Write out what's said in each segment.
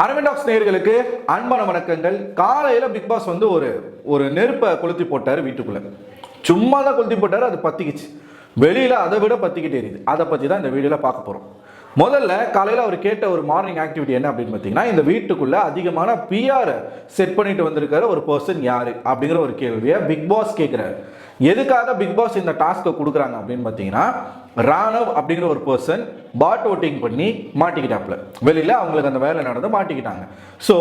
அரவிந்தாக்ஸ் நேர்களுக்கு அன்பான வணக்கங்கள். காலையில் பிக் பாஸ் வந்து ஒரு ஒரு நெருப்பை கொளுத்தி போட்டார் வீட்டுக்குள்ள. சும்மா தான் கொளுத்தி போட்டார் அது பத்திக்கிச்சு. வெளியில் அதை விட பத்திக்கிட்டு எரியுது அதை பற்றி தான் இந்த வீடியோவில் பார்க்க போகிறோம் முதல்ல காலையில் அவர் கேட்ட ஒரு மார்னிங் ஆக்டிவிட்டி என்ன அப்படின்னு பார்த்தீங்கன்னா இந்த வீட்டுக்குள்ளே அதிகமான பிஆர் செட் பண்ணிட்டு வந்திருக்கிற ஒரு பர்சன் யார் அப்படிங்கிற ஒரு கேள்வியை பிக் பாஸ் கேட்குறாரு எதுக்காக பிக் பாஸ் இந்த டாஸ்க்கை கொடுக்குறாங்க அப்படின்னு பார்த்தீங்கன்னா ராணவ் அப்படிங்கிற ஒரு பர்சன் பாட் ஓட்டிங் பண்ணி மாட்டிக்கிட்டாப்ல வெளியில் அவங்களுக்கு அந்த வேலை நடந்து மாட்டிக்கிட்டாங்க. ஸோ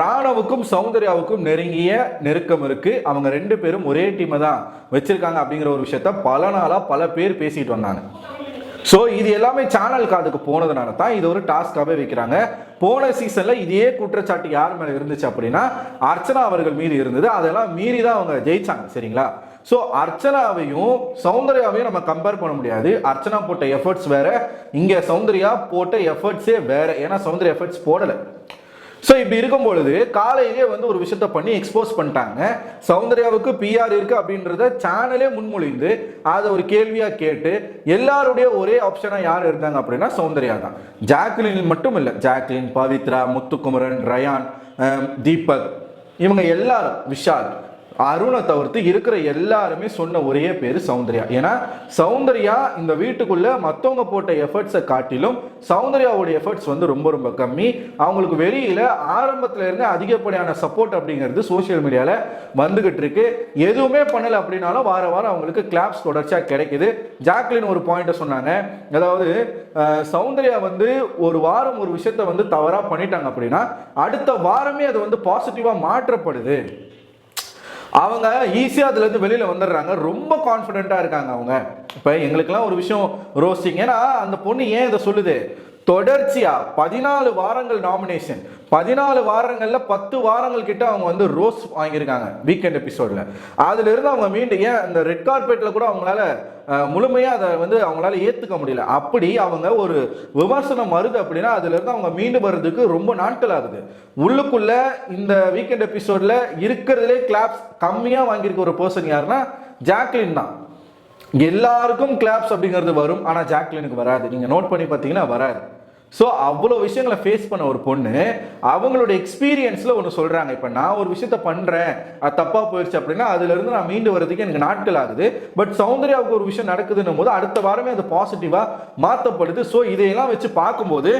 ராணவுக்கும் சௌந்தர்யாவுக்கும் நெருங்கிய நெருக்கம் இருக்குது அவங்க ரெண்டு பேரும் ஒரே டீமை தான் வச்சுருக்காங்க அப்படிங்கிற ஒரு விஷயத்த பல நாளாக பல பேர் பேசிட்டு வந்தாங்க. ஸோ இது எல்லாமே சேனல் காதுக்கு போனதுனால தான் இது ஒரு டாஸ்க்காகவே வைக்கிறாங்க. போன சீசனில் இதே குற்றச்சாட்டு யார் மேலே இருந்துச்சு அப்படின்னா அர்ச்சனா அவர்கள் மீது இருந்தது. அதெல்லாம் மீறி தான் அவங்க ஜெயிச்சாங்க. சரிங்களா? ஸோ அர்ச்சனாவையும் சௌந்தர்யாவையும் நம்ம கம்பேர் பண்ண முடியாது. அர்ச்சனா போட்ட எஃபர்ட்ஸ் வேற இங்கே சௌந்தர்யா போட்ட எஃபர்ட்ஸே வேற. ஏன்னா சௌந்தர்யா எஃபர்ட்ஸ் போடலை. ஸோ இப்படி இருக்கும் பொழுது காலையிலே வந்து ஒரு விஷயத்த பண்ணி எக்ஸ்போஸ் பண்ணிட்டாங்க. சௌந்தர்யாவுக்கு பிஆர் இருக்கு அப்படின்றத சேனலே முன்மொழிந்து அதை ஒரு கேள்வியாக கேட்டு எல்லாருடைய ஒரே ஆப்ஷனாக யார் இருந்தாங்க அப்படின்னா சௌந்தர்யா தான். ஜாக்லின் மட்டும் இல்லை. ஜாக்லின் பவித்ரா முத்துக்குமரன் ரயான் தீபக். இவங்க எல்லாரும் விஷால். அருணை தவிர்த்து இருக்கிற எல்லாருமே சொன்ன ஒரே பேர் சௌந்தர்யா. ஏன்னா சௌந்தர்யா இந்த வீட்டுக்குள்ளே மற்றவங்க போட்ட எஃபர்ட்ஸை காட்டிலும் சௌந்தர்யாவோட எஃபர்ட்ஸ் வந்து ரொம்ப ரொம்ப கம்மி. அவங்களுக்கு வெளியில் ஆரம்பத்தில் இருந்து அதிகப்படியான சப்போர்ட் அப்படிங்கிறது சோஷியல் மீடியாவில் வந்துகிட்டு இருக்கு. எதுவுமே பண்ணலை அப்படின்னாலும் வார வாரம் அவங்களுக்கு கிளாப்ஸ் தொடர்ச்சியாக கிடைக்குது. ஜாக்லின் ஒரு பாயிண்ட்டை சொன்னாங்க. அதாவது சௌந்தர்யா வந்து ஒரு வாரம் ஒரு விஷயத்த வந்து தவறாக பண்ணிட்டாங்க அப்படின்னா அடுத்த வாரமே அது வந்து பாசிட்டிவாக மாற்றப்படுது. அவங்க ஈஸியாக அதுலேருந்து வெளியில் வந்துடுறாங்க. ரொம்ப கான்ஃபிடென்ட்டாக இருக்காங்க அவங்க. இப்போ எங்களுக்கெல்லாம் ஒரு விஷயம் ரோஸ்டிங் ஏன்னா அந்த பொண்ணு ஏன் இதை சொல்லுது? தொடர்ச்சியாக பதினாலு வாரங்கள் நாமினேஷன் பதினாலு வாரங்களில் பத்து வாரங்கள் கிட்ட அவங்க வந்து ரோஸ் வாங்கியிருக்காங்க வீக்கெண்ட் எபிசோடுங்க அதுலருந்து அவங்க மீண்டும் ஏன் இந்த ரெட் கார்பெட்டில் கூட அவங்களால முழுமையாக அதை வந்து அவங்களால ஏற்றுக்க முடியல. அப்படி அவங்க ஒரு விமர்சனம் வருது அப்படின்னா அதுல இருந்து அவங்க மீண்டு வர்றதுக்கு ரொம்ப நாட்கள் ஆகுது. உள்ளுக்குள்ள இந்த வீக்கெண்ட் எபிசோடில் இருக்கிறதுலே கிளாப்ஸ் கம்மியாக வாங்கியிருக்க ஒரு பர்சன் யாருன்னா ஜாக்லின் தான். எல்லாருக்கும் கிளாப்ஸ் அப்படிங்கிறது வரும் ஆனால் ஜாக்லினுக்கு வராது. நீங்கள் நோட் பண்ணி பார்த்தீங்கன்னா வராது. ஸோ அவ்வளோ விஷயங்களை ஃபேஸ் பண்ண ஒரு பொண்ணு அவங்களோட எக்ஸ்பீரியன்ஸில் ஒன்று சொல்கிறாங்க இப்போ நான் ஒரு விஷயத்த பண்ணுறேன் அது தப்பாக போயிடுச்சு அப்படின்னா அதுலேருந்து நான் மீண்டு வரதுக்கு எனக்கு நாட்கள் ஆகுது. பட் சௌந்தர்யாவுக்கு ஒரு விஷயம் நடக்குதுன்னும் போது அடுத்த வாரமே அது பாசிட்டிவாக மாற்றப்படுது ஸோ இதையெல்லாம் வச்சு பார்க்கும்போது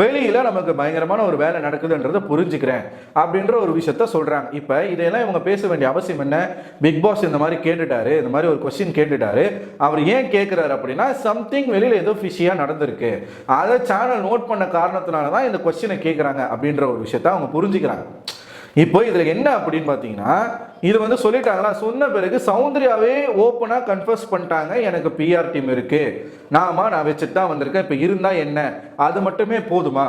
வெளியில் நமக்கு பயங்கரமான ஒரு வேலை நடக்குதுன்றதை புரிஞ்சுக்கிறேன் அப்படின்ற ஒரு விஷயத்த சொல்கிறாங்க இப்போ இதையெல்லாம் இவங்க பேச வேண்டிய அவசியம் என்ன? பிக் பாஸ் இந்த மாதிரி கேட்டுட்டாரு இந்த மாதிரி ஒரு கொஸ்டின் கேட்டுட்டாரு. அவர் ஏன் கேட்குறாரு அப்படின்னா சம்திங் வெளியில் ஏதோ ஃபிஷியாக நடந்திருக்கு. அதை சேனல் நோட் பண்ண காரணத்தினால தான் இந்த கொஸ்டினை கேட்குறாங்க அப்படின்ற ஒரு விஷயத்த அவங்க புரிஞ்சுக்கிறாங்க. இப்போ இதுல என்ன அப்படின்னு பார்த்தீங்கன்னா இது வந்து சொல்லிட்டாங்களா? சொன்ன பிறகு சௌந்தர்யாவே ஓப்பனா கன்ஃபர்ஸ் பண்ணிட்டாங்க. எனக்கு பிஆர் டீம் இருக்கு. நாமா நான் வச்சுட்டு தான் வந்திருக்கேன். இப்போ இருந்தா என்ன? அது மட்டுமே போதுமா?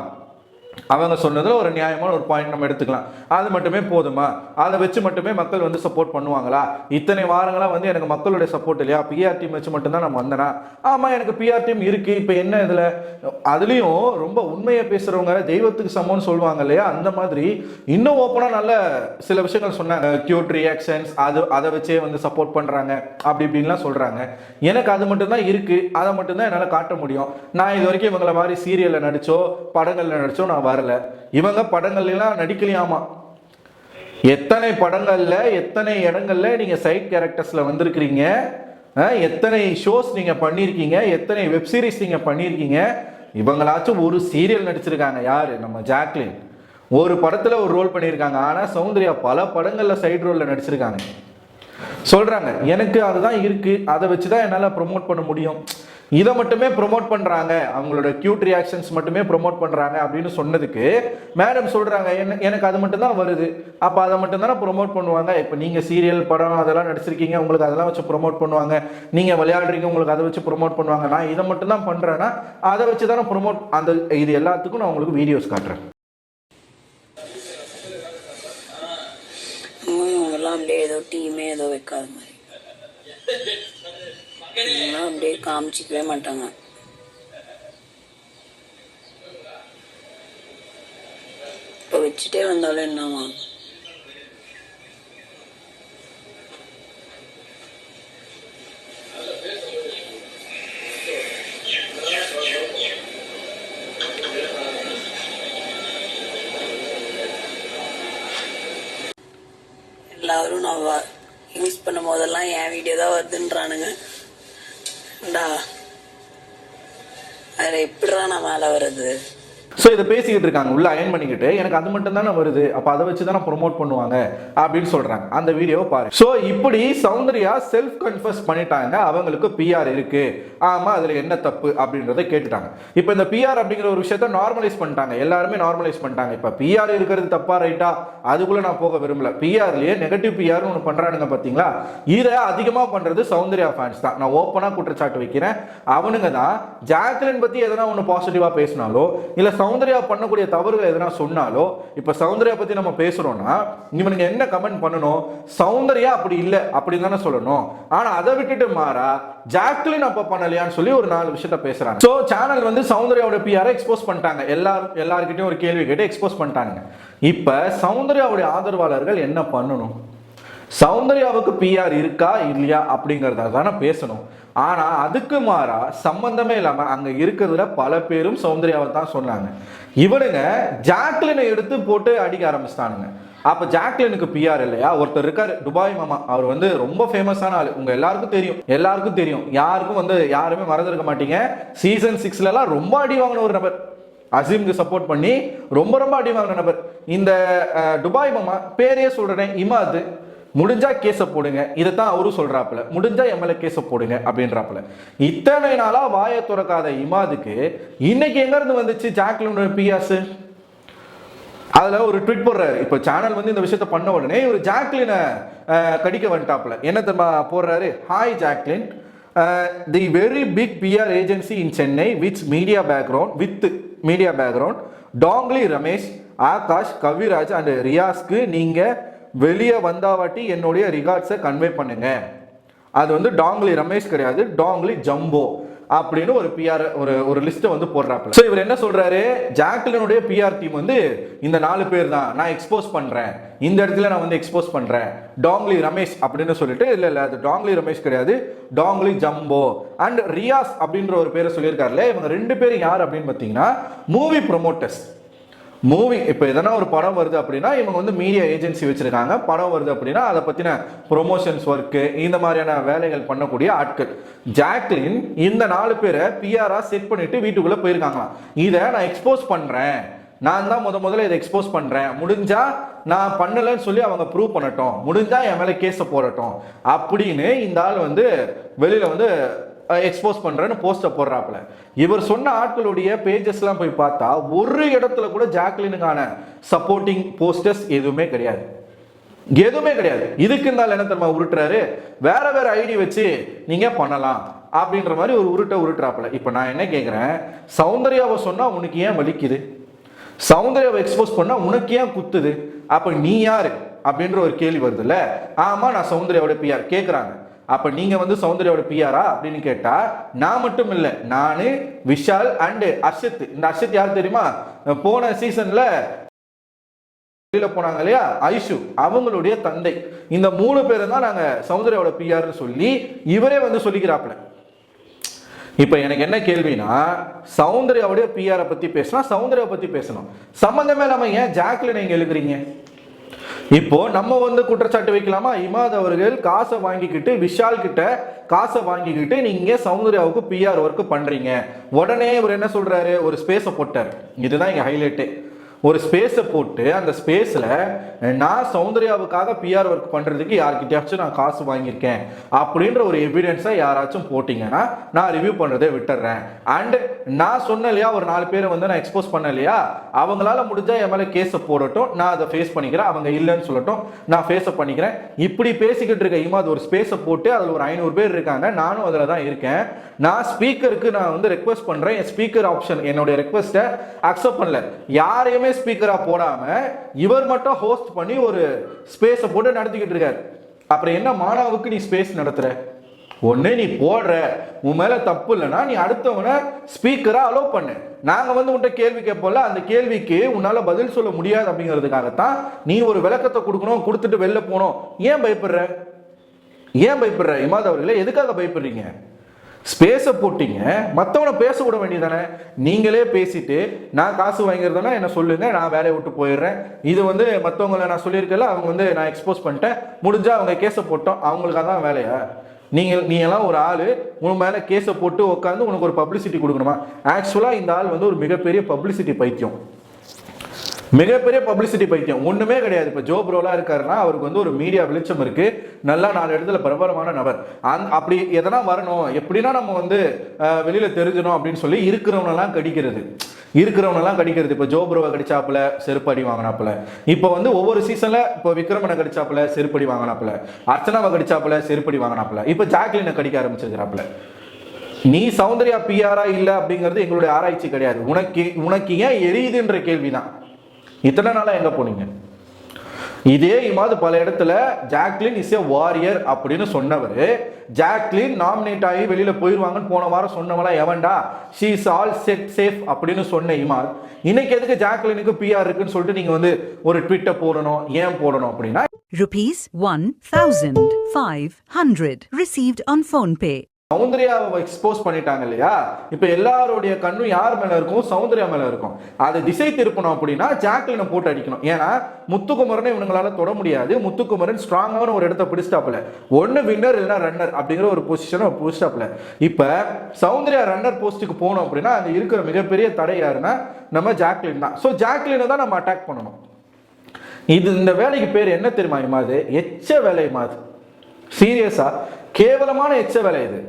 அவங்க சொன்னதில் ஒரு நியாயமான ஒரு பாயிண்ட் நம்ம எடுத்துக்கலாம். அது மட்டுமே போதுமா? அதை வச்சு மட்டுமே மக்கள் வந்து சப்போர்ட் பண்ணுவாங்களா? இத்தனை வாரங்களாக வந்து எனக்கு மக்களுடைய சப்போர்ட் இல்லையா? பிஆர் டீம் வச்சு மட்டும்தான் நான் வந்தேனா? ஆமாம் எனக்கு பிஆர் டீம் இருக்குது இப்போ என்ன இதில்? அதுலேயும் ரொம்ப உண்மையை பேசுகிறவங்க தெய்வத்துக்கு சமம்னு சொல்லுவாங்க இல்லையா? அந்த மாதிரி இன்னும் ஓப்பனாக நல்ல சில விஷயங்கள் சொன்னாங்க. கியூட் ரியாக்ஷன்ஸ் அது அதை வச்சே வந்து சப்போர்ட் பண்ணுறாங்க அப்படி இப்படின்லாம் சொல்கிறாங்க எனக்கு அது மட்டும்தான் இருக்குது அதை மட்டும்தான் என்னால் காட்ட முடியும். நான் இது வரைக்கும் இவங்களை மாதிரி சீரியலில் நடித்தோ படங்களில் நடிச்சோ நான் வரல. இவங்க படங்கள்லாம் நடிக்கலையாமா? எத்தனை படங்களில் எத்தனை இடங்கள்ல நீங்கள் சைட் கேரக்டர்ஸில் வந்திருக்கிறீங்க? எத்தனை ஷோஸ் நீங்கள் பண்ணியிருக்கீங்க? எத்தனை வெப்சீரிஸ் நீங்கள் பண்ணியிருக்கீங்க? இவங்களாச்சும் ஒரு சீரியல் நடிச்சிருக்காங்க. யார்? நம்ம ஜாக்லின். ஒரு படத்தில் ஒரு ரோல் பண்ணியிருக்காங்க. ஆனால் சௌந்தர்யா பல படங்களில் சைடு ரோலில் நடிச்சிருக்காங்க. சொல்கிறாங்க எனக்கு அதுதான் இருக்குது அதை வச்சு தான் என்னால் ப்ரொமோட் பண்ண முடியும். இதை மட்டுமே ப்ரொமோட் பண்ணுறாங்க அவங்களோட க்யூட் ரியாக்ஷன்ஸ் மட்டுமே ப்ரொமோட் பண்ணுறாங்க அப்படின்னு சொன்னதுக்கு மேடம் சொல்கிறாங்க என்ன எனக்கு அது மட்டும் தான் வருது. அப்போ அதை மட்டும் தானே ப்ரொமோட் பண்ணுவாங்க? இப்போ நீங்கள் சீரியல் படம் அதெல்லாம் நடிச்சிருக்கீங்க உங்களுக்கு அதெல்லாம் வச்சு ப்ரொமோட் பண்ணுவாங்க. நீங்கள் விளையாடுறீங்க உங்களுக்கு அதை வச்சு ப்ரொமோட் பண்ணுவாங்க. நான் இதை மட்டும் தான் அதை வச்சு தானே ப்ரொமோட் அந்த இது எல்லாத்துக்கும் நான் உங்களுக்கு வீடியோஸ் காட்டுறேன். அப்படியே ஏதோ டீமே ஏதோ வைக்காத மாதிரி. இவங்களாம் அப்படியே காமிச்சிக்கவே மாட்டாங்க. இப்போ வச்சுட்டே வந்தாலும் என்னவா எல்லாரும் நான் யூஸ் பண்ணும் போதெல்லாம் என் வீடியோ தான் வருதுன்றானுங்க. டா. அதில் எப்படிடா நான் மேலே வருது ஸோ இதை பேசிக்கிட்டு இருக்காங்க. உள்ள அயன் பண்ணிக்கிட்டு எனக்கு அது மட்டும் தானே வருது. அப்போ அதை வச்சு தானே ப்ரொமோட் பண்ணுவாங்க அப்படின்னு சொல்கிறாங்க அந்த வீடியோவை பாரு ஸோ இப்படி சௌந்தர்யா செல்ஃப் கன்ஃபர்ஸ் பண்ணிட்டாங்க. அவங்களுக்கு பிஆர் இருக்கு. ஆமாம் அதில் என்ன தப்பு அப்படின்றத கேட்டுட்டாங்க. இப்போ இந்த பிஆர் அப்படிங்கிற ஒரு விஷயத்த நார்மலைஸ் பண்ணிட்டாங்க. எல்லாருமே நார்மலைஸ் பண்ணிட்டாங்க. இப்போ பிஆர் இருக்கிறது தப்பா ரைட்டா அதுக்குள்ளே நான் போக விரும்பல. பிஆர்லேயே நெகட்டிவ் பிஆர்னு ஒன்று பண்ணுறானுங்க பார்த்தீங்களா இதை அதிகமாக பண்ணுறது சௌந்தர்யா ஃபேன்ஸ் தான். நான் ஓப்பனாக குற்றச்சாட்டு வைக்கிறேன். அவனுங்க தான் ஜாக்லின் பற்றி எதனா ஒன்று பாசிட்டிவாக பேசினாலோ இல்லை இல்ல சௌந்தர்யா பண்ணக்கூடிய தவறுகள் எதனா சொன்னாலோ இப்ப சௌந்தர்யா பத்தி நம்ம பேசுறோம்னா இவனுங்க என்ன கமெண்ட் பண்ணணும்? சௌந்தர்யா அப்படி இல்லை அப்படின்னு தானே சொல்லணும். ஆனா அதை விட்டுட்டு மாறா ஜாக்லின் அப்போ பண்ணலையான்னு சொல்லி ஒரு நாலு விஷயத்த பேசுகிறாங்க ஸோ சேனல் வந்து சௌந்தர்யாவோட பிஆரை எக்ஸ்போஸ் பண்ணிட்டாங்க. எல்லாரும் எல்லாருக்கிட்டையும் ஒரு கேள்வி கேட்டு எக்ஸ்போஸ் பண்ணிட்டாங்க. இப்ப சௌந்தர்யாவுடைய ஆதரவாளர்கள் என்ன பண்ணணும்? சௌந்தர்யாவுக்கு பிஆர் இருக்கா இல்லையா அப்படிங்கிறத தானே பேசணும். ஆனால் அதுக்கு மாறாக சம்மந்தமே இல்லாமல் அங்கே இருக்கிறதுல பல பேரும் சௌந்தர்யாவை தான் சொன்னாங்க. இவனுங்க ஜாக்லினை எடுத்து போட்டு அடிக்க ஆரம்பிச்சிட்டானுங்க. அப்போ ஜாக்லினுக்கு பிஆர் இல்லையா? ஒருத்தர் இருக்கார் துபாய் மாமா. அவர் வந்து ரொம்ப ஃபேமஸான ஆள். உங்கள் எல்லாருக்கும் தெரியும். எல்லாருக்கும் தெரியும். யாருக்கும் வந்து யாருமே மறந்துருக்க மாட்டீங்க. சீசன் சிக்ஸ்லலாம் ரொம்ப அடி வாங்கின ஒரு நபர். அசீம்க்கு சப்போர்ட் பண்ணி ரொம்ப ரொம்ப அடி வாங்கின நபர். இந்த துபாய் மாமா பேரையே சொல்கிறேன் இமாது. முடிஞ்சா கேஸை போடுங்க. இதைத்தான் அவரும் சொல்றாப்புல. முடிஞ்சா எம்எல்ஏ கேஸை போடுங்க அப்படின்றாப்புல. இத்தனை நாளா வாயை துறக்காத இமாதுக்கு இன்னைக்கு எங்க இருந்து வந்துச்சு? ஜாக்லினோட பியாஸ் அதுல ஒரு ட்விட் போடுறாரு. இப்போ சேனல் வந்து இந்த விஷயத்த பண்ண உடனே ஒரு ஜாக்லினை கடிக்க வந்துட்டாப்புல. என்ன தெரியுமா போடுறாரு? Hi Jacqueline. The very big PR agency in Chennai with media background with media background Dongli Ramesh Akash Kaviraj and ரியாஸ்க்கு நீங்கள் வெளியே வந்தாவாட்டி என்னுடைய ரிகார்ட்ஸை கன்வே பண்ணுங்க. அது வந்து டாங்லி ரமேஷ் கிடையாது டாங்லி ஜம்போ அப்படின்னு ஒரு பிஆர் ஒரு ஒரு லிஸ்ட்டை வந்து போடுறாப்புல. ஸோ இவர் என்ன சொல்றாரு? ஜாக்லினுடைய பிஆர் டீம் வந்து இந்த நாலு பேர் தான் நான் எக்ஸ்போஸ் பண்றேன். இந்த இடத்துல நான் வந்து எக்ஸ்போஸ் பண்றேன். டாங்லி ரமேஷ் அப்படின்னு சொல்லிட்டு இல்லை இல்லை அது டாங்லி ரமேஷ் கிடையாது டாங்லி ஜம்போ. அண்ட் ரியாஸ் அப்படின்ற ஒரு பேரை சொல்லியிருக்காருல்ல இவங்க ரெண்டு பேரும் யார் அப்படின்னு பார்த்தீங்கன்னா மூவி ப்ரொமோட்டர்ஸ் மூவி இப்போ எதனா ஒரு படம் வருது அப்படின்னா இவங்க வந்து மீடியா ஏஜென்சி வச்சுருக்காங்க. படம் வருது அப்படின்னா அதை பற்றின ப்ரொமோஷன்ஸ் ஒர்க்கு இந்த மாதிரியான வேலைகள் பண்ணக்கூடிய ஆட்கள். ஜாக்லின் இந்த நாலு பேரை பிஆராக செட் பண்ணிவிட்டு வீட்டுக்குள்ளே போயிருக்காங்களாம். இதை நான் எக்ஸ்போஸ் பண்ணுறேன் நான் தான் முத முதல்ல இதை எக்ஸ்போஸ் பண்ணுறேன் முடிஞ்சால் நான் பண்ணலைன்னு சொல்லி அவங்க ப்ரூவ் பண்ணட்டும். முடிஞ்சால் என் மேலே கேஸை போடட்டும். அப்படின்னு இந்த ஆள் வந்து வெளியில் வந்து எக்ஸ்போஸ் பண்ணுறேன்னு போஸ்டர் போடுறாப்புல. இவர் சொன்ன ஆட்களுடைய பேஜஸ்லாம் போய் பார்த்தா ஒரு இடத்துல கூட ஜாக்லினுக்கான சப்போர்ட்டிங் போஸ்டர்ஸ் எதுவுமே கிடையாது. எதுவுமே கிடையாது. இதுக்கு இருந்தாலும் என்ன தெரியுமா உருட்டுறாரு? வேற வேற ஐடி வச்சு நீங்க பண்ணலாம் அப்படின்ற மாதிரி ஒரு உருட்டை உருட்டுறாப்புல. இப்போ நான் என்ன கேட்குறேன் சௌந்தர்யாவை சொன்னால் உனக்கு ஏன் வலிக்குது? சௌந்தர்யாவை எக்ஸ்போஸ் பண்ணால் உனக்கு ஏன் குத்துது? அப்போ நீ யாரு? அப்படின்ற ஒரு கேள்வி வருதுல்ல. ஆமாம் நான் சௌந்தர்யாவோட பிஆர் கேட்குறாங்க அப்போ நீங்கள் வந்து சௌந்தர்யாவோட பிஆரா அப்படின்னு கேட்டால் நான் மட்டும் இல்லை நான் விஷால் அண்டு அர்ஷத் இந்த அர்ஷத் யார் தெரியுமா? போன சீசனில் வெளியில போனாங்க இல்லையா? ஐஷு அவங்களுடைய தந்தை. இந்த மூணு பேரும் தான் நாங்கள் சௌந்தர்யாவோட பிஆர்னு சொல்லி இவரே வந்து சொல்லிக்கிறாப்புல. இப்போ எனக்கு என்ன கேள்வினா சௌந்தர்யாவுடைய பிஆரை பற்றி பேசினா சௌந்தர்யாவை பற்றி பேசணும். சம்பந்தமே இல்லாமல் ஏன் ஜாக்லின் நீங்கள் எழுதுறீங்க? இப்போ நம்ம வந்து குற்றச்சாட்டு வைக்கலாமா? இமாத் அவர்கள் காசை வாங்கிக்கிட்டு விஷால் கிட்ட காசை வாங்கிக்கிட்டு நீங்க சௌந்தர்யாவுக்கு பிஆர் ஒர்க் பண்றீங்க. உடனே இவர் என்ன சொல்றாரு? ஒரு ஸ்பேஸை போட்டார். இதுதான் இங்க ஹைலைட்டு ஒரு ஸ்பேஸை போட்டு அந்த ஸ்பேஸில் நான் சௌந்தர்யாவுக்காக பிஆர் ஒர்க் பண்ணுறதுக்கு யார்கிட்டயாச்சும் நான் காசு வாங்கியிருக்கேன் அப்படின்ற ஒரு எவிடன்ஸை யாராச்சும் போட்டிங்கன்னா நான் ரிவ்யூ பண்ணுறதை விட்டுறேன். அண்டு நான் சொன்னேன் இல்லையா ஒரு நாலு பேரை வந்து நான் எக்ஸ்போஸ் பண்ண இல்லையா அவங்களால முடிஞ்சால் என் மேலே கேஸை போடட்டும் நான் அதை ஃபேஸ் பண்ணிக்கிறேன் அவங்க இல்லைன்னு சொல்லட்டும் நான் ஃபேஸை பண்ணிக்கிறேன். இப்படி பேசிக்கிட்டு இருக்க அது ஒரு ஸ்பேஸை போட்டு அதில் ஒரு ஐநூறு பேர் இருக்காங்க நானும் அதில் தான் இருக்கேன். நான் ஸ்பீக்கருக்கு நான் வந்து ரெக்வஸ்ட் பண்ணுறேன் என் ஸ்பீக்கர் ஆப்ஷன் என்னுடைய ரெக்வஸ்ட்டை அக்செப்ட் பண்ணல. யாரையுமே ஸ்பீக்கராக போடாமல் இவர் மட்டும் ஹோஸ்ட் பண்ணி ஒரு ஸ்பேஸை போட்டு நடத்திக்கிட்டு இருக்காரு. அப்புறம் என்ன மாணவுக்கு நீ ஸ்பேஸ் நடத்துற? ஒன்று நீ போடுற. உன் மேலே தப்பு இல்லைன்னா நீ அடுத்தவனை ஸ்பீக்கராக அலோவ் பண்ணு. நாங்க வந்து உன்ட்ட கேள்வி கேட்போம்ல அந்த கேள்விக்கு உன்னால பதில் சொல்ல முடியாது அப்படிங்கிறதுக்காகத்தான் நீ ஒரு விளக்கத்தை கொடுக்கணும் கொடுத்துட்டு வெளில போகணும். ஏன் பயப்படுற? ஏன் பயப்படுற? இமாதவர்களே எதுக்காக பயப்படுறீங்க? ஸ்பேஸை போட்டிங்க மற்றவனை பேச விட வேண்டியதானே நீங்களே பேசிட்டு நான் காசு வாங்கிறதுனா என்ன சொல்லுங்க நான் வேலையை விட்டு போயிடுறேன். இது வந்து மற்றவங்கள நான் சொல்லியிருக்கல அவங்க வந்து நான் எக்ஸ்போஸ் பண்ணிட்டேன். முடிஞ்சால் அவங்க கேஸை போட்டோம் அவங்களுக்காக தான் வேலையா? நீங்கள் நீ எல்லாம் ஒரு ஆள் உன் மேலே கேஸை போட்டு உட்காந்து உனக்கு ஒரு பப்ளிசிட்டி கொடுக்கணுமா? ஆக்சுவலாக இந்த ஆள் வந்து ஒரு மிகப்பெரிய பப்ளிசிட்டி பைத்தியம். மிகப்பெரிய பப்ளிசிட்டி பைத்தியம். ஒன்றுமே கிடையாது. இப்போ ஜோ ப்ரோலாம் இருக்காருன்னா அவருக்கு வந்து ஒரு மீடியா வெளிச்சம் இருக்குது நல்லா நாலு இடத்துல பிரபலமான நபர். அந் அப்படி எதனா வரணும். எப்படின்னா நம்ம வந்து வெளியில் தெரிஞ்சணும் அப்படின்னு சொல்லி இருக்கிறவனெல்லாம் கடிக்கிறது. இருக்கிறவனெல்லாம் கடிக்கிறது. இப்போ ஜோ ப்ரோவை கடிச்சாப்புல செருப்படி வாங்கினாப்புல. இப்போ வந்து ஒவ்வொரு சீசனில் இப்போ விக்ரமனை கடிச்சாப்புல செருப்படி வாங்கினாப்புல. அர்ச்சனாவை கடிச்சாப்புல செருப்படி வாங்கினாப்புல. இப்போ ஜாக்லினை கடிக்க ஆரம்பிச்சிருக்கிறாப்புல. நீ சௌந்தர்யா பிஆரா இல்லை அப்படிங்கிறது எங்களுடைய ஆராய்ச்சி கிடையாது. உனக்கு உனக்கு ஏன் எரியுதுன்ற கேள்விதான். இத்தனை நாளா எங்க போனீங்க? இதே இமாது பல இடத்துல ஜாக்லின் இஸ் ஏ வாரியர் அப்படின்னு சொன்னவர். ஜாக்லின் நாமினேட் ஆகி வெளியில போயிடுவாங்கன்னு போன வாரம் சொன்னவளா எவன்டா? She is all set safe அப்படின்னு சொன்ன இமாத். இன்னைக்கு எதுக்கு ஜாக்லினுக்கு பிஆர் இருக்குன்னு சொல்லிட்டு நீங்க வந்து ஒரு ட்விட்டை போடணும் ஏன் போடணும் அப்படின்னா rupees one thousand five hundred received on PhonePe சௌந்தர்யாவை expose பண்ணிட்டாங்க இல்லையா? இப்போ எல்லாருடைய கண்ணும் யார் மேலே இருக்கும்? சௌந்தர்யா மேலே இருக்கும். அதை திசை திருப்பணும் அப்படின்னா ஜாக்லினை போட்டு அடிக்கணும். ஏன்னா முத்துக்குமரனை இவங்களால தொட முடியாது. முத்துக்குமரன் ஸ்ட்ராங்கான ஒரு இடத்த பிடிச்சிட்டாப்புல. ஒன்று வின்னர் இல்லைன்னா ரன்னர் அப்படிங்கிற ஒரு பொசிஷனை பிடிச்சிட்டாப்புல. இப்போ சௌந்தர்யா ரன்னர் போஸ்ட்டுக்கு போனோம் அப்படின்னா அந்த இருக்கிற மிகப்பெரிய தடை யாருன்னா நம்ம ஜாக்லின் தான். ஸோ ஜாக்லினை தான் நம்ம அட்டாக் பண்ணணும். இது இந்த வேலைக்கு பேர் என்ன தெரியுமா இமாது எச்ச வேலை மாது சீரியஸாக கேவலமான எச்ச வேலை இது.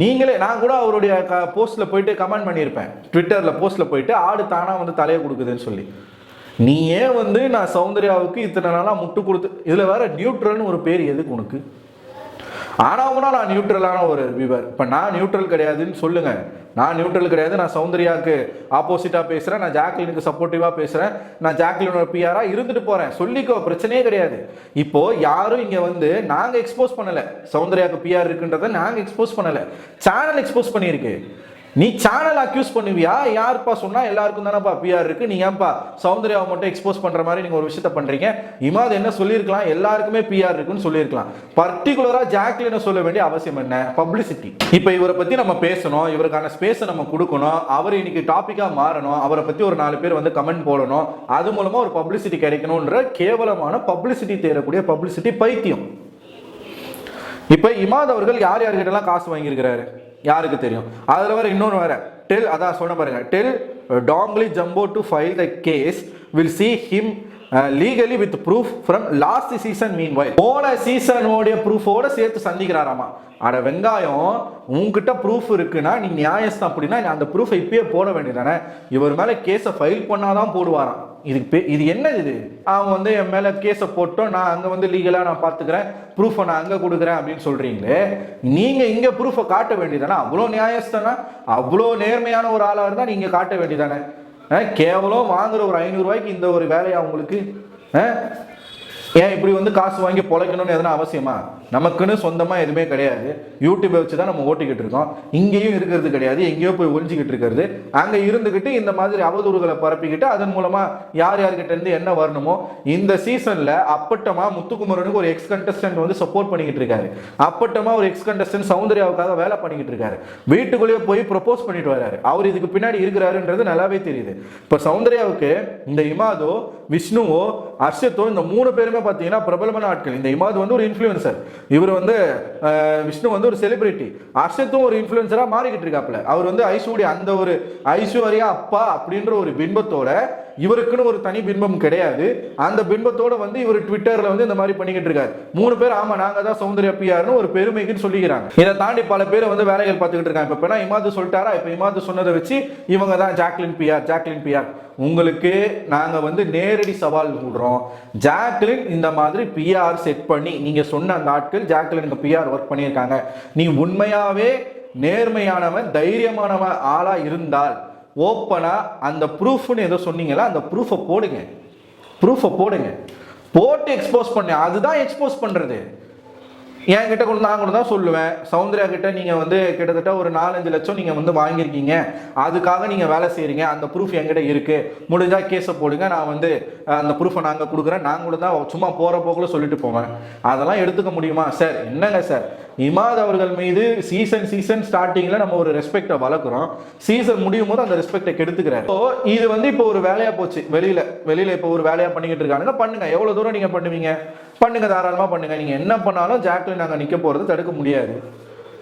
நீங்களே நான் கூட அவருடைய போஸ்ட்ல போயிட்டு கமெண்ட் பண்ணியிருப்பேன். ட்விட்டர்ல போஸ்ட்ல போயிட்டு ஆடு தானா வந்து தலையை கொடுக்குதுன்னு சொல்லி. நீ ஏன் வந்து நான் சௌந்தர்யாவுக்கு இத்தனை நாளாக முட்டு கொடுத்து இதில் வேற நியூட்ரல்னு ஒரு பேர் எதுக்கு உனக்கு? ஆனாவுனா நான் நியூட்ரலான ஒரு விவர் இப்போ நான் நியூட்ரல் கிடையாதுன்னு சொல்லுங்கள் நான் நியூட்ரல் கிடையாது நான் சௌந்தர்யாவுக்கு ஆப்போசிட்டாக பேசுகிறேன் நான் ஜாக்லினுக்கு சப்போர்ட்டிவாக பேசுகிறேன் நான் ஜாக்லினோட பிஆராக இருந்துட்டு போகிறேன் சொல்லிக்கோ பிரச்சனையே கிடையாது. இப்போது யாரும் இங்கே வந்து நாங்கள் எக்ஸ்போஸ் பண்ணலை. சௌந்தர்யாவுக்கு பிஆர் இருக்குன்றதை நாங்கள் எக்ஸ்போஸ் பண்ணலை. சேனல் எக்ஸ்போஸ் பண்ணியிருக்கு. நீ சேனல் அக்யூஸ் பண்ணுவியா? யாருப்பா சொன்னா? எல்லாருக்கும் தானேப்பா பிஆர் இருக்கு. நீ ஏன்பா சௌந்தர்யாவை மட்டும் எக்ஸ்போஸ் பண்ற மாதிரி நீங்க ஒரு விஷயத்த பண்றீங்க? அது என்ன சொல்லியிருக்கலாம்? எல்லாருக்குமே பிஆர் இருக்குன்னு சொல்லியிருக்கலாம். பர்டிகுலரா ஜாக்லினை சொல்ல வேண்டிய அவசியம் என்ன? பப்ளிசிட்டி இப்போ இவரை பத்தி நம்ம பேசணும். இவருக்கான ஸ்பேஸை நம்ம கொடுக்கணும். அவர் இன்னைக்கு டாப்பிக்காக மாறணும். அவரை பத்தி ஒரு நாலு பேர் வந்து கமெண்ட் போடணும். அது மூலமா ஒரு பப்ளிசிட்டி கிடைக்கணும்ன்ற கேவலமான பப்ளிசிட்டி தேடக்கூடிய பப்ளிசிட்டி பைத்தியம். இப்போ இமாத் அவர்கள் யார் யார்கிட்டலாம் காசு வாங்கியிருக்கிறாரு? யாருக்கு தெரியும்? அதில் வேறு இன்னொன்று வேற. டெல் அதான் சொன்ன பாருங்க. Tell Dongli Jumbo to file the case will see him legally with proof from last season mean why போன சீசனோடைய ப்ரூஃபோட சேர்த்து சந்திக்கிறாராமா? அட வெங்காயம் உங்ககிட்ட ப்ரூஃப் இருக்குன்னா நீ நியாயம் அப்படின்னா அந்த ப்ரூஃபை இப்பயே போட வேண்டியதானே இவர் மேலே கேஸை ஃபைல் பண்ணாதான் போடுவாராம். இதுக்கு பே இது என்ன இது? அவங்க வந்து என் மேலே கேஸை போட்டோம் நான் அங்கே வந்து லீகலாக நான் பார்த்துக்கிறேன் ப்ரூஃபை நான் அங்கே கொடுக்குறேன் அப்படின்னு சொல்கிறீங்களே நீங்கள் இங்கே ப்ரூஃபை காட்ட வேண்டியதானே அவ்வளோ நியாயஸ்தானா? அவ்வளோ நேர்மையான ஒரு ஆளாக இருந்தால் நீங்கள் காட்ட வேண்டியதானே கேவலம் வாங்குற ஒரு ஐநூறுரூவாய்க்கு இந்த ஒரு வேலையா உங்களுக்கு? ஏன் இப்படி வந்து காசு வாங்கி பொழைக்கணும்னு எதனா அவசியமா? நமக்குன்னு சொந்தமாக எதுவுமே கிடையாது. யூடியூப்பை வச்சு தான் நம்ம ஓட்டிக்கிட்டு இருக்கோம். இங்கேயும் இருக்கிறது கிடையாது. எங்கேயோ போய் ஒழிஞ்சிக்கிட்டு இருக்கிறது. அங்கே இருந்துக்கிட்டு இந்த மாதிரி அவதூறுகளை பரப்பிக்கிட்டு அதன் மூலமாக யார் யார்கிட்ட இருந்து என்ன வரணுமோ இந்த சீசனில் அப்பட்டமா முத்துக்குமரனுக்கு ஒரு எக்ஸ் கண்டஸ்டன்ட் வந்து சப்போர்ட் பண்ணிக்கிட்டு இருக்காரு. அப்பட்டமாக ஒரு எக்ஸ் கண்டஸ்டன்ட் சௌந்தர்யாவுக்காக வேலை பண்ணிக்கிட்டு இருக்காரு. வீட்டுக்குள்ளேயே போய் ப்ரப்போஸ் பண்ணிட்டு வராரு. அவர் இதுக்கு பின்னாடி இருக்கிறாருன்றது நல்லாவே தெரியுது. இப்போ சௌந்தர்யாவுக்கு இந்த இமாதோ விஷ்ணுவோ அர்ஷத்தோ இந்த மூணு பேருமே பார்த்தீங்கன்னா பிரபலமான ஆட்கள். இந்த இமாது வந்து ஒரு இன்ஃப்ளூயன்சர் இவர் வந்து விஷ்ணு வந்து ஒரு செலிபிரிட்டி அர்ஷத்தும் ஒரு இன்ஃப்ளூயன்சராக மாறிக்கிட்டு இருக்காப்புல. அவர் வந்து ஐஸ்வர்யா அந்த ஒரு ஐஸ்வர்யா அப்பா அப்படின்ற ஒரு பின்பத்தோட இவருக்குன்னு ஒரு தனி பின்பம் கிடையாது. அந்த பின்பத்தோட வந்து இவர் ட்விட்டர்ல வந்து இந்த மாதிரி பண்ணிக்கிட்டு இருக்காரு. மூணு பேர் ஆமா நாங்க தான் சௌந்தர்யா பிஆர்னு ஒரு பெருமைக்குன்னு சொல்லிக்கிறாங்க. இதை தாண்டி பல பேர் வந்து வேலைகள் பார்த்துக்கிட்டு இருக்காங்க. இப்போ இமாது சொல்லிட்டாரா? இப்போ இமாது சொன்னதை வச்சு இவங்க தான் ஜாக்லின் பிஆர் ஜாக்லின் பிஆர் உங்களுக்கு நாங்க வந்து நேரடி சவால் விடுறோம். ஜாக்லின் இந்த மாதிரி பிஆர் செட் பண்ணி நீங்க சொன்ன அந்த ஆட்கள் ஜாக்லினுக்கு பிஆர் ஒர்க் பண்ணியிருக்காங்க. நீ உண்மையாவே நேர்மையானவன் தைரியமானவன் ஆளா இருந்தால் ஓப்பனாக அந்த ப்ரூஃப்னு ஏதோ சொன்னீங்களா அந்த ப்ரூஃபை போடுங்க. ப்ரூஃபை போடுங்க. போட்டு எக்ஸ்போஸ் பண்ணு. அதுதான் எக்ஸ்போஸ் பண்ணுறது என் கிட்ட கொண்டு நான் கூட தான் சொல்லுவேன். சௌந்தர்யா கிட்ட நீங்கள் வந்து கிட்டத்தட்ட ஒரு நாலஞ்சு லட்சம் நீங்கள் வந்து வாங்கியிருக்கீங்க. அதுக்காக நீங்கள் வேலை செய்கிறீங்க அந்த ப்ரூஃப் என்கிட்ட இருக்குது முடிஞ்சால் கேஸை போடுங்க. நான் வந்து அந்த ப்ரூஃபை நாங்கள் கொடுக்குறேன். நாங்களும் தான் சும்மா போகிற போக்கில் சொல்லிட்டு போவேன். அதெல்லாம் எடுத்துக்க முடியுமா? சார் என்னங்க சார்? இமாத் அவர்கள் மீது சீசன் சீசன் ஸ்டார்டிங்ல நம்ம ஒரு ரெஸ்பெக்டை வளர்க்குறோம். சீசன் முடியும் போது அந்த ரெஸ்பெக்டை கெடுத்துக்கிறாரு. ஸோ இது வந்து இப்போ ஒரு வேலையா போச்சு. வெளியில வெளியில இப்போ ஒரு வேலையா பண்ணிக்கிட்டு இருக்காங்கன்னா பண்ணுங்க? எவ்வளவு தூரம் நீங்க பண்ணுவீங்க? பண்ணுங்க தாராளமா பண்ணுங்க. நீங்க என்ன பண்ணாலும் ஜாக்லின் நாங்க நிக்க போறது தடுக்க முடியாது.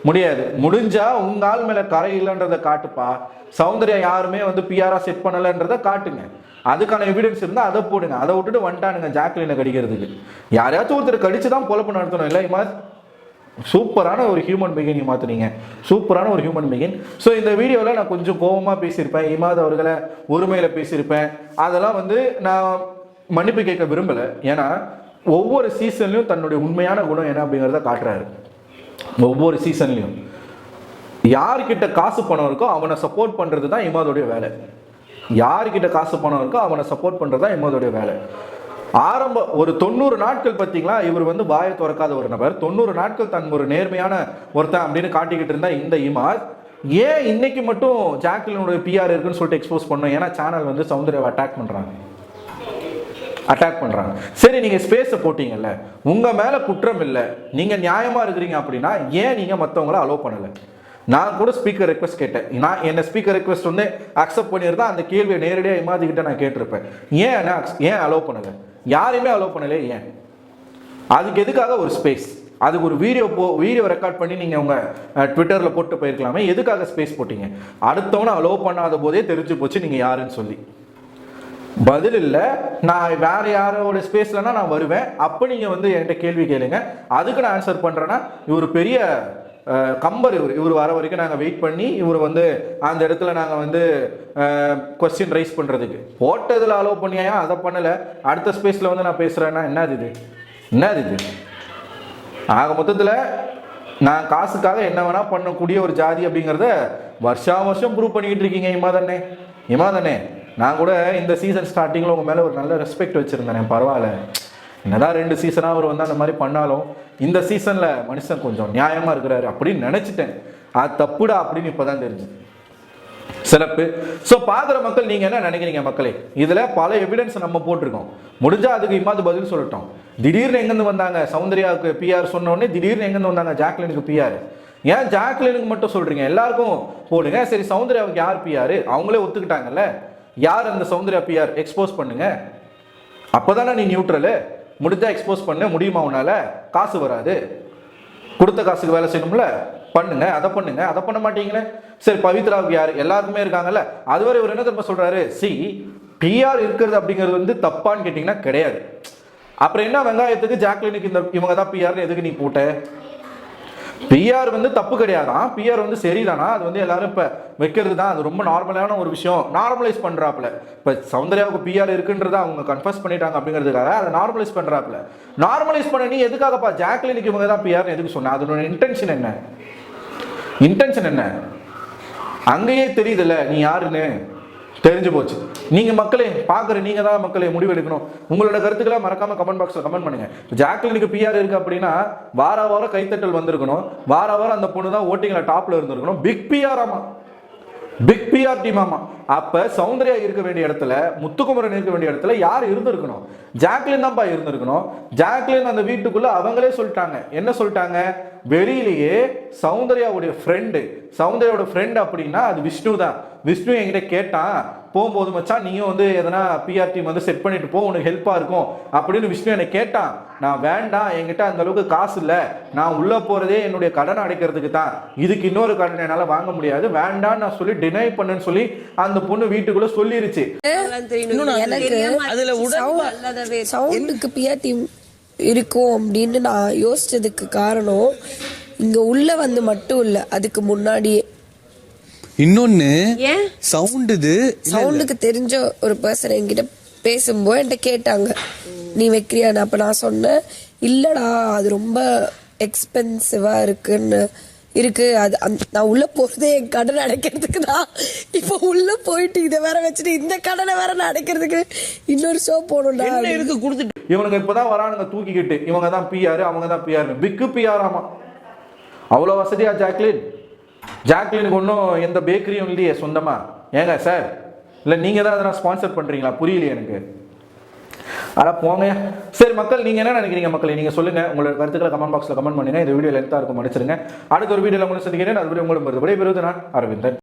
முடியாது. முடிஞ்சா உங்க ஆள் மேல கரை இல்லைன்றதை காட்டுப்பா. சௌந்தர்யா யாருமே வந்து பிஆரா செட் பண்ணலன்றதை காட்டுங்க. அதுக்கான எவிடன்ஸ் இருந்தால் அதை போடுங்க. அதை விட்டுட்டு வந்துட்டானுங்க ஜாக்லினை கடிக்கிறதுக்கு. யாரையாச்சும் ஒருத்தர் கடிச்சு தான் பொழப்பு நடத்தணும். இல்லை இமாத்? சூப்பரான ஒரு ஹியூமன் பிகின் மாற்றுறீங்க சூப்பரான ஒரு ஹியூமன் பிகின் ஸோ இந்த வீடியோவில் நான் கொஞ்சம் கோபமாக பேசியிருப்பேன். இமாத் அவர்களை ஒருமையில் பேசியிருப்பேன். அதெல்லாம் வந்து நான் மன்னிப்பு கேட்க விரும்பலை. ஏன்னா ஒவ்வொரு சீசன்லையும் தன்னுடைய உண்மையான குணம் என்ன அப்படிங்கிறத காட்டுறாரு. ஒவ்வொரு சீசன்லையும் யார்கிட்ட காசு பணம் இருக்கோ அவனை சப்போர்ட் பண்ணுறது தான் இமாதோடைய வேலை. யார்கிட்ட காசு பணம் இருக்கோ அவனை சப்போர்ட் பண்ணுறது தான் இமாதோடைய வேலை. ஆரம்ப ஒரு தொண்ணூறு நாட்கள் பார்த்தீங்களா? இவர் வந்து வாயை திறக்காத ஒரு நபர். தொண்ணூறு நாட்கள் தன் ஒரு நேர்மையான ஒருத்தன் அப்படின்னு காட்டிக்கிட்டு இருந்தா இந்த இமாத் ஏன் இன்னைக்கு மட்டும் ஜாக்லினுடைய பிஆர் இருக்குன்னு சொல்லிட்டு எக்ஸ்போஸ் பண்ணோம்? ஏன்னா சேனல் வந்து சௌந்தர்யாவை அட்டாக் பண்ணுறாங்க அட்டாக் பண்ணுறாங்க சரி நீங்கள் ஸ்பேஸை போட்டிங்கல்ல. உங்கள் மேலே குற்றம் இல்லை. நீங்கள் நியாயமாக இருக்கிறீங்க அப்படின்னா ஏன் நீங்கள் மற்றவங்கள அலோவ் பண்ணலை? நான் கூட ஸ்பீக்கர் ரெக்வஸ்ட் கேட்டேன். நான் என்ன ஸ்பீக்கர் ரெக்வஸ்ட் வந்து அக்செப்ட் பண்ணியிருந்தா அந்த கேள்வியை நேரடியாக இமாதிக்கிட்ட நான் கேட்டிருப்பேன். ஏன் ஏன் அலோவ் பண்ணலை? யாரையுமே அலோவ் பண்ணல ஏன்? அதுக்கு எதுக்காக ஒரு ஸ்பேஸ் அதுக்கு ஒரு வீடியோ போ வீடியோ ரெக்கார்ட் பண்ணி நீங்கள் உங்கள் ட்விட்டரில் போட்டு போயிருக்கலாமே. எதுக்காக ஸ்பேஸ் போட்டீங்க? அடுத்தவனை அலோவ் பண்ணாத போதே தெரிஞ்சு போச்சு நீங்கள் யாருன்னு சொல்லி. பதில் இல்லை. நான் வேற யாரோட ஸ்பேஸ்லனா நான் வருவேன். அப்போ நீங்கள் வந்து என்கிட்ட கேள்வி கேளுங்க. அதுக்கு நான் ஆன்சர் பண்ணுறேன்னா இவர் பெரிய கம்பர் இவர். இவர் வர வரைக்கும் நாங்கள் வெயிட் பண்ணி இவர் வந்து அந்த இடத்துல நாங்கள் வந்து கொஸ்டின் ரைஸ் பண்ணுறதுக்கு போட்டதில் அலோவ் பண்ணியா? அதை பண்ணலை. அடுத்த ஸ்பேஸில் வந்து நான் பேசுகிறேன்னா என்னது இது? என்னது இது? ஆக மொத்தத்தில் நான் காசுக்காக என்ன வேணால் பண்ணக்கூடிய ஒரு ஜாதி அப்படிங்கிறத வருஷா வருஷம் ப்ரூவ் பண்ணிக்கிட்டு இருக்கீங்க இம்மா தானே இம்மா தானே நான் கூட இந்த சீசன் ஸ்டார்டிங்கில் உங்கள் மேலே ஒரு நல்ல ரெஸ்பெக்ட் வச்சுருந்தேன் பரவாயில்ல. என்னதான் ரெண்டு சீசனாக அவர் வந்து அந்த மாதிரி பண்ணாலும் இந்த சீசனில் மனுஷன் கொஞ்சம் நியாயமாக இருக்கிறாரு அப்படின்னு நினச்சிட்டேன். அது தப்புடா அப்படின்னு இப்போ தான் தெரிஞ்சுது. சிறப்பு. ஸோ பார்க்குற மக்கள் நீங்கள் என்ன நினைக்கிறீங்க மக்களே? இதில் பல எவிடன்ஸ் நம்ம போட்டிருக்கோம். முடிஞ்சால் அதுக்கு இம்மாது பதில் சொல்லட்டும். திடீர்னு எங்கேருந்து வந்தாங்க? சௌந்தர்யாவுக்கு பிஆர் சொன்னோடனே திடீர்னு எங்கேருந்து வந்தாங்க? ஜாக்லினுக்கு பிஆர் ஏன் ஜாக்லினுக்கு மட்டும் சொல்கிறீங்க எல்லாருக்கும் போடுங்க. சரி சௌந்தர்யாவுக்கு யார் பிஆர் அவங்களே ஒத்துக்கிட்டாங்கல்ல. யார் அந்த சௌந்தர்யா பிஆர் எக்ஸ்போஸ் பண்ணுங்க. அப்போதானே நீ நியூட்ரலு முடிஞ்சால் எக்ஸ்போஸ் பண்ண முடியுமா உன்னால்? காசு வராது. கொடுத்த காசுக்கு வேலை செய்யணும்ல? பண்ணுங்க அதை பண்ணுங்க. அதை பண்ண மாட்டீங்களே? சரி பவித்ராவுக்கு யார்? எல்லாருக்குமே இருக்காங்கல்ல? அதுவரை இவர் என்ன திரும்ப சொல்றாரு? சி பிஆர் இருக்கிறது அப்படிங்கிறது வந்து தப்பான்னு கேட்டிங்கன்னா கிடையாது. அப்புறம் என்ன வெங்காயத்துக்கு ஜாக்லினுக்கு இந்த இவங்க தான் பிஆர்னு எதுக்கு நீ போட்ட? பிஆர் வந்து தப்பு கிடையாதான். பிஆர் வந்து சரிதானா? அது வந்து எல்லாரும் இப்போ வைக்கிறது தான் அது ரொம்ப நார்மலான ஒரு விஷயம். நார்மலைஸ் பண்ணுறாப்புல இப்போ சௌந்தர்யாவுக்கு பிஆர் இருக்குன்றத அவங்க கன்ஃபர்ஸ் பண்ணிட்டாங்க அப்படிங்கிறதுக்காக அதை நார்மலைஸ் பண்ணுறாப்புல நார்மலைஸ் பண்ண நீ எதுக்காகப்பா ஜாக்லினுக்கு இவங்க தான் பிஆர்னு எதுக்கு சொன்ன? அதனோட இன்டென்ஷன் என்ன? இன்டென்ஷன் என்ன? அங்கேயே தெரியுதுல்ல நீ யாருன்னு? தெரிஞ்சு போச்சு. நீங்கள் மக்களே பார்க்குற நீங்கள் தான் மக்களே முடிவெடுக்கணும். உங்களோட கருத்துக்களை மறக்காமல் கமெண்ட் பாக்ஸில் கமெண்ட் பண்ணுங்கள் ஜாக்லினுக்கு பிஆர் இருக்குது அப்படின்னா வார வாரம் கைத்தட்டல் வந்திருக்கணும். வார வாரம் அந்த பொண்ணு தான் ஓட்டிங்கில் டாப்பில் இருந்திருக்கணும். பிக் பிஆர் ஆமா. பிக் பிஆர் டீம் ஆமாம் அப்ப சௌந்தர்யா இருக்க வேண்டிய இடத்துல முத்துக்குமரன் இருக்க வேண்டிய இடத்துல யார் இருந்திருக்கணும்? ஜாக்லின் தான்ப்பா இருந்திருக்கணும். ஜாக்லின் அந்த வீட்டுக்குள்ள அவங்களே சொல்லிட்டாங்க. என்ன சொல்லிட்டாங்க? வெளியிலேயே சௌந்தர்யாவுடைய ஃப்ரெண்டு சௌந்தர்யாவோட ஃப்ரெண்ட் அப்படின்னா அது விஷ்ணு தான். விஷ்ணு என்கிட்ட கேட்டான் போகும்போது மச்சான் நீயும் வந்து எதனா பிஆர் டீம் வந்து செட் பண்ணிட்டு போ உனக்கு ஹெல்ப்பாக இருக்கும். அப்படின்னு விஷ்ணு என்னை கேட்டான். நான் வேண்டாம் என்கிட்ட அந்த அளவுக்கு காசு இல்லை. நான் உள்ளே போகிறதே என்னுடைய கடனை அடைக்கிறதுக்கு தான். இதுக்கு இன்னொரு கடன் என்னால் வாங்க முடியாது. வேண்டாம் நான் சொல்லி டினை பண்ணுன்னு சொல்லி அந்த பொண்ணு வீட்டுக்குள்ளே சொல்லிருச்சு. எனக்கு சவுண்டுக்கு பிஆர் டீம் இருக்கும் அப்படின்னு நான் யோசிச்சதுக்கு காரணம் இங்க உள்ள வந்து மட்டும் இல்ல அதுக்கு முன்னாடியே. இன்னொன்னு சவுண்ட் இது. சவுண்டுக்கு தெரிஞ்ச ஒரு பர்சன் என்கிட்ட பேசும்போது என்கிட்ட கேட்டாங்க. நீ வைக்கிறியான்னு அப்ப நான் சொன்னேன் இல்லடா அது ரொம்ப எக்ஸ்பென்சிவா இருக்குன்னு. இருக்கு. அது நான் உள்ள போறதே என் கடன் அடைக்கிறதுக்கு தான். இப்போ உள்ள போயிட்டு இதை வேற வச்சுட்டு இந்த கடனை வேற நான் அடைக்கிறதுக்கு இன்னொரு ஷோ போகணும்டா என்ன இருக்கு கொடுத்துட்டு? இவனுங்க இப்பதான் வரானுங்க தூக்கிக்கிட்டு. இவங்க தான் பிஆர் அவங்க தான் பிஆர் பிக்கு பிஆர் ஆமா. அவ்வளோ வசதியா ஜாக்லின் ஜாக்லினுக்கு ஒன்றும் எந்த பேக்கரியும் இல்லையே சொந்தமா? ஏங்க சார் இல்லை நீங்கள் தான் அதெல்லாம் ஸ்பான்சர் பண்ணுறீங்களா புரியலையே எனக்கு. அட போங்க. சரி மக்கள் நீங்க என்ன நினைக்கிறீங்க மக்கள்? நீங்க சொல்லுங்க. உங்களோட கருத்துக்களை கமெண்ட் பாக்ஸில் கமெண்ட் பண்ணுங்க. இந்த வீடியோ லென்த்தா இருக்கும் மன்னிச்சிருங்க அடுத்த ஒரு வீடியோல உங்களை சந்திக்கிறேன். அது வீடியோ உங்களுக்கு விடைபெறுவது நான் அரவிந்தன்.